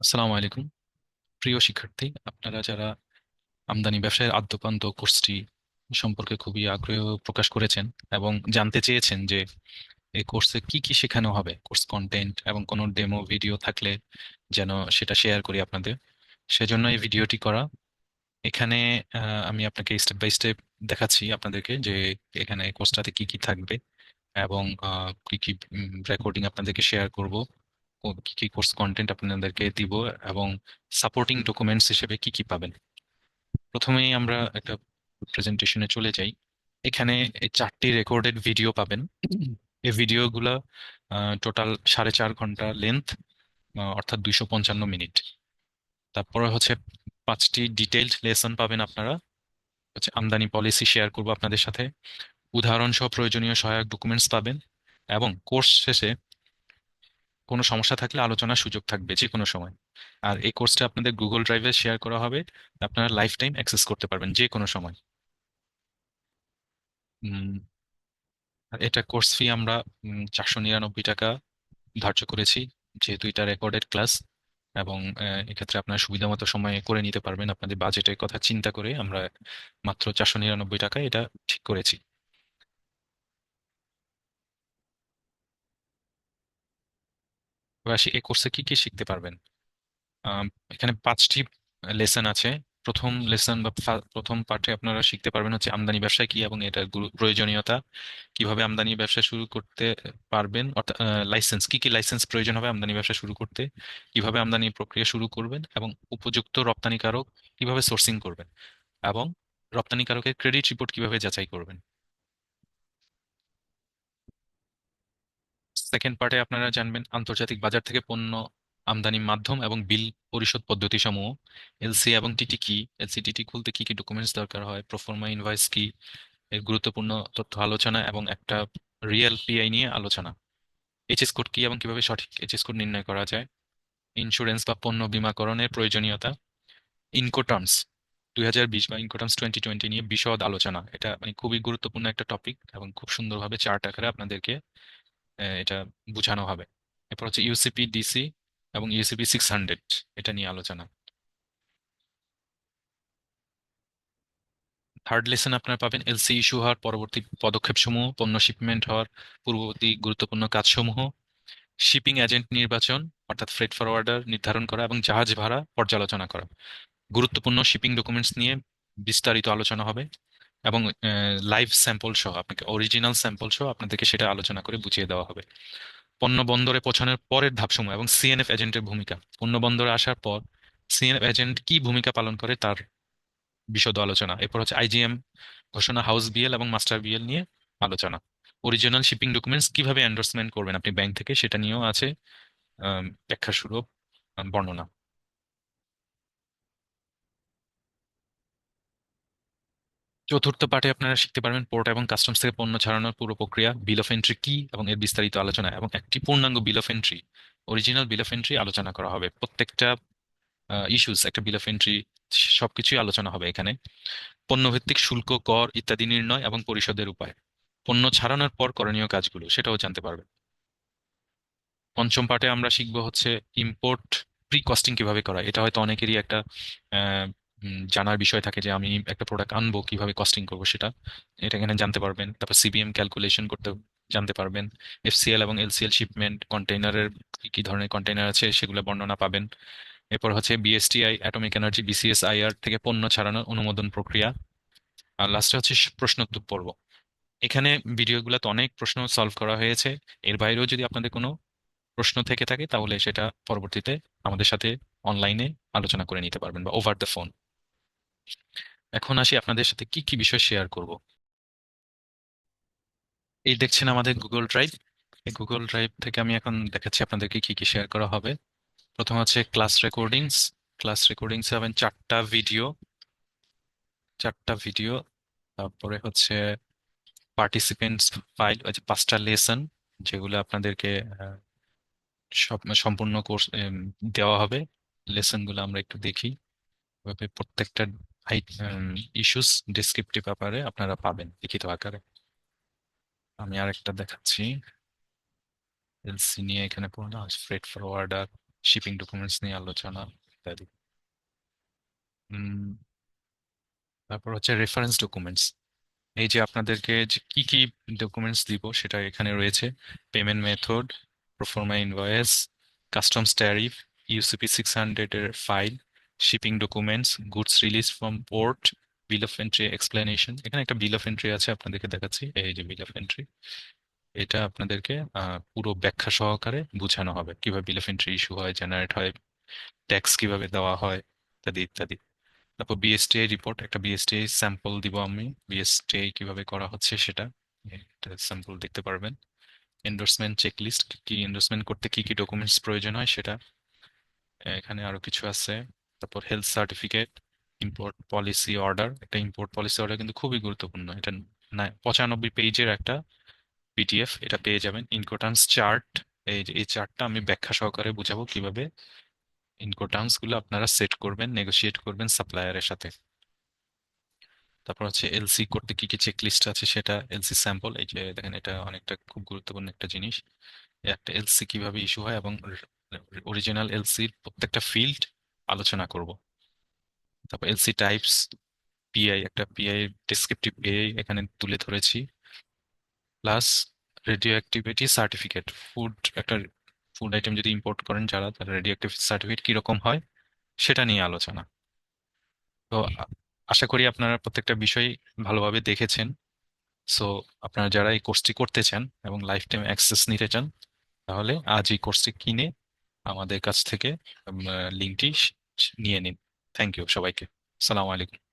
আসসালামু আলাইকুম। প্রিয় শিক্ষার্থী, আপনারা যারা আমদানি ব্যবসায়ের আদ্যোপান্ত কোর্সটি সম্পর্কে খুবই আগ্রহ প্রকাশ করেছেন এবং জানতে চেয়েছেন যে এই কোর্সে কি কি শেখানো হবে, কোর্স কন্টেন্ট এবং কোনো ডেমো ভিডিও থাকলে যেন সেটা শেয়ার করি আপনাদের, সেজন্য এই ভিডিওটি করা। এখানে আমি আপনাকে স্টেপ বাই স্টেপ দেখাচ্ছি আপনাদেরকে যে এখানে কোর্সটাতে কি কি থাকবে এবং কি কি রেকর্ডিং আপনাদেরকে শেয়ার করব। কি কি কোর্স কন্টেন্ট আপনাদেরকে দিব এবং সাপোর্টিং ডকুমেন্টস হিসেবে কি কি পাবেন? প্রথমেই আমরা একটা প্রেজেন্টেশনে চলে যাই। এখানে চারটি রেকর্ডেড ভিডিও পাবেন। এই ভিডিওগুলো টোটাল সাড়ে চার ঘণ্টা লেন্থ অর্থাৎ দুইশো পঞ্চান্ন মিনিট। তারপরে হচ্ছে পাঁচটি ডিটেইলড লেসন পাবেন আপনারা। হচ্ছে আমদানি পলিসি শেয়ার করব আপনাদের সাথে। উদাহরণ সহ প্রয়োজনীয় সহায়ক ডকুমেন্টস পাবেন এবং কোর্স শেষে কোনো সমস্যা থাকলে আলোচনার সুযোগ থাকবে যে কোনো সময়। আর এই কোর্সটা আপনাদের গুগল ড্রাইভে শেয়ার করা হবে। আপনারা লাইফ টাইম অ্যাক্সেস করতে পারবেন যে কোনো সময়। আর এটা কোর্স ফি আমরা চারশো নিরানব্বই টাকা ধার্য করেছি। যেহেতু এটা রেকর্ডেড ক্লাস এবং এক্ষেত্রে আপনার সুবিধা মতো সময়ে করে নিতে পারবেন। আপনাদের বাজেটের কথা চিন্তা করে আমরা মাত্র চারশো নিরানব্বই টাকায় এটা ঠিক করেছি এবার আসি এই কোর্সে কি কি শিখতে পারবেন? এখানে পাঁচটি লেসন আছে। প্রথম লেসন বা প্রথম পাঠে আপনারা শিখতে পারবেন হচ্ছে আমদানি ব্যবসা কি এবং এটার প্রয়োজনীয়তা, কীভাবে আমদানি ব্যবসা শুরু করতে পারবেন অর্থাৎ লাইসেন্স কি কি লাইসেন্স প্রয়োজন হবে আমদানি ব্যবসা শুরু করতে, কীভাবে আমদানি প্রক্রিয়া শুরু করবেন এবং উপযুক্ত রপ্তানিকারক কীভাবে সোর্সিং করবেন এবং রপ্তানিকারকের ক্রেডিট রিপোর্ট কীভাবে যাচাই করবেন। সেকেন্ড পার্টে আপনারা জানবেন আন্তর্জাতিক বাজার থেকে পণ্য আমদানি মাধ্যম এবং বিল পরিশোধ পদ্ধতি সমূহ এলসি এবং টিটি কি এলসি টিটি খুলতে কি কি ডকুমেন্টস দরকার হয় প্রফর্মা ইনভয়েস কি, এর গুরুত্বপূর্ণ তথ্য আলোচনা এবং একটা রিয়েল পিআই নিয়ে আলোচনা। এইচএস কোড কি এবং কীভাবে সঠিক এইচএস কোড নির্ণয় করা যায়? ইন্স্যুরেন্স বা পণ্য বিমাকরণের প্রয়োজনীয়তা। ইনকোটার্মস দুই হাজার বিশ বা ইনকোটার্মস টোয়েন্টি টোয়েন্টি নিয়ে বিশদ আলোচনা। এটা মানে খুবই গুরুত্বপূর্ণ একটা টপিক এবং খুব সুন্দরভাবে চার্ট আকারে আপনাদেরকে এটা বুঝানো হবে। এরপর হচ্ছে ইউসিপি ডিসি এবং ইউসিপি সিক্স হান্ড্রেড এটা নিয়ে আলোচনা। থার্ড লেসন আপনারা পাবেন এলসি ইস্যু হওয়ার পরবর্তী পদক্ষেপ সমূহ পণ্য শিপমেন্ট হওয়ার পূর্ববর্তী গুরুত্বপূর্ণ কাজসমূহ শিপিং এজেন্ট নির্বাচন, অর্থাৎ ফ্রেট ফরওয়ার্ডার নির্ধারণ করা এবং জাহাজ ভাড়া পর্যালোচনা করা। গুরুত্বপূর্ণ শিপিং ডকুমেন্টস নিয়ে বিস্তারিত আলোচনা হবে। এবং লাইভ স্যাম্পল সহ, আপনাকে অরিজিনাল স্যাম্পল সহ আপনাদেরকে সেটা আলোচনা করে বুঝিয়ে দেওয়া হবে। পণ্য বন্দরে পৌঁছানোর পরের ধাপসমূহ এবং সিএনএফ এজেন্টের ভূমিকা। পণ্য বন্দরে আসার পর সিএনএফ এজেন্ট কি ভূমিকা পালন করে তার বিশদ আলোচনা। এরপর হচ্ছে আইজিএম ঘোষণা হাউস বিএল এবং মাস্টার বিএল নিয়ে আলোচনা। অরিজিনাল শিপিং ডকুমেন্টস কীভাবে এন্ডোর্সমেন্ট করবেন আপনি ব্যাংক থেকে সেটা নিয়েও আছে ব্যাখ্যা সুলভ বর্ণনা। চতুর্থ পাঠে আপনারা শিখতে পারবেন পোর্ট এবং কাস্টমস থেকে পণ্য ছাড়ানোর পুরো প্রক্রিয়া বিল অফ এন্ট্রি কি এবং এর বিস্তারিত আলোচনা এবং একটি পূর্ণাঙ্গ bill of entry original bill of entry আলোচনা করা হবে। প্রত্যেকটা ইস্যুস একটা বিল অফ এন্ট্রি সবকিছুই আলোচনা হবে এখানে। পণ্যভিত্তিক শুল্ক, কর ইত্যাদি নির্ণয় এবং পরিশোধের উপায়। পণ্য ছাড়ানোর পর করণীয় কাজগুলো, সেটাও জানতে পারবে পঞ্চম পার্টে আমরা শিখব হচ্ছে ইম্পোর্ট প্রি কস্টিং কীভাবে করা এটা হয়তো অনেকেরই একটা জানার বিষয় থাকে যে আমি একটা প্রোডাক্ট আনব, কীভাবে কস্টিং করব সেটা। এটা এখানে জানতে পারবেন। তারপর সিবিএম ক্যালকুলেশন করতে জানতে পারবেন। এফসিএল এবং এলসিএল শিপমেন্ট কন্টেইনারের কি কি ধরনের কন্টেইনার আছে সেগুলো বর্ণনা পাবেন। এরপর হচ্ছে BSTI atomic energy BCS IR থেকে পণ্য ছাড়ানোর অনুমোদন প্রক্রিয়া। আর লাস্টে হচ্ছে প্রশ্নোত্তর পর্ব। এখানে ভিডিওগুলোতে অনেক প্রশ্ন সলভ করা হয়েছে। এর বাইরেও যদি আপনাদের কোনো প্রশ্ন থেকে থাকে, তাহলে সেটা পরবর্তীতে আমাদের সাথে অনলাইনে আলোচনা করে নিতে পারবেন বা ওভার দ্য ফোন এখন আসি আপনাদের সাথে কি কি বিষয় শেয়ার করব? এই দেখছেন আমাদের গুগল ড্রাইভ এই গুগল ড্রাইভ থেকে আমি এখন দেখাচ্ছি আপনাদেরকে কি কি শেয়ার করা হবে। প্রথম হচ্ছে ক্লাস রেকর্ডিংস ক্লাস রেকর্ডিংস হবেন চারটা ভিডিও চারটা ভিডিও তারপরে হচ্ছে পার্টিসিপেন্টস ফাইল পাঁচটা লেসন যেগুলো আপনাদেরকে সব, সম্পূর্ণ কোর্স দেওয়া হবে। লেসনগুলো আমরা একটু দেখি। প্রত্যেকটা ইস্যুস ডেসক্রিপটিভ ব্যাপারে আপনারা পাবেন লিখিত আকারে। আমি আরেকটা দেখাচ্ছি। এলসি নিয়ে এখানে পড়লাম ফ্রেট ফরওয়ার্ডার শিপিং ডকুমেন্টস নিয়ে আলোচনা ইত্যাদি। তারপর হচ্ছে রেফারেন্স ডকুমেন্টস এই যে আপনাদেরকে যে কি কি ডকুমেন্টস দিব সেটা এখানে রয়েছে। Payment method proforma invoice customs tariff UCP six hundred এর file shipping documents goods release from port bill of entry explanation এখানে একটা বিল অফ এন্ট্রি আছে, আপনাদেরকে দেখাচ্ছি। এই যে বিল অফ এন্ট্রি এটা আপনাদেরকে পুরো ব্যাখ্যা সহকারে বোঝানো হবে। কীভাবে বিল অফ এন্ট্রি ইস্যু হয় জেনারেট হয় ট্যাক্স কীভাবে দেওয়া হয়, ইত্যাদি ইত্যাদি। তারপর বিএসটিআই রিপোর্ট একটা বিএসটিআই স্যাম্পল দিব আমি। বিএসটিআই কীভাবে করা হচ্ছে সেটা স্যাম্পল দেখতে পারবেন। এন্ডোর্সমেন্ট চেকলিস্ট কি এন্ডোর্সমেন্ট করতে কি কি ডকুমেন্টস প্রয়োজন হয় সেটা। এখানে আরও কিছু আছে। তারপর health certificate import policy order একটা ইম্পোর্ট পলিসি অর্ডার কিন্তু খুবই গুরুত্বপূর্ণ। এটা পঁচানব্বই পেজের একটা পিডিএফ এটা পেয়ে যাবেন। ইনকোটান্স চার্ট এই যে, এই চার্টটা আমি ব্যাখ্যা সহকারে বুঝাবো কীভাবে ইনকোটান্সগুলো আপনারা সেট করবেন নেগোশিয়েট করবেন সাপ্লায়ারের সাথে। তারপর হচ্ছে এলসি করতে কি কি চেক লিস্ট আছে সেটা এলসি স্যাম্পল এই যে, দেখেন এটা অনেকটা খুব গুরুত্বপূর্ণ একটা জিনিস। একটা এলসি কীভাবে ইস্যু হয় এবং অরিজিনাল এলসির প্রত্যেকটা ফিল্ড আলোচনা করব। তারপর এলসি টাইপস পিআই একটা পিআই ডেসক্রিপটিভ পিআই এখানে তুলে ধরেছি। Plus radio activity certificate food একটা ফুড আইটেম যদি ইম্পোর্ট করেন যারা তার রেডিও অ্যাক্টিভিটি সার্টিফিকেট কীরকম হয় সেটা নিয়ে আলোচনা। তো আশা করি আপনারা প্রত্যেকটা বিষয় ভালোভাবে দেখেছেন। সো আপনারা যারা এই কোর্সটি করতে চান এবং লাইফ টাইম অ্যাক্সেস নিতে চান তাহলে আজ এই কোর্সটি কিনে আমাদের কাছ থেকে লিঙ্কটি নিয়ে নিন। থ্যাংক ইউ সবাইকে। সালাম আলাইকুম।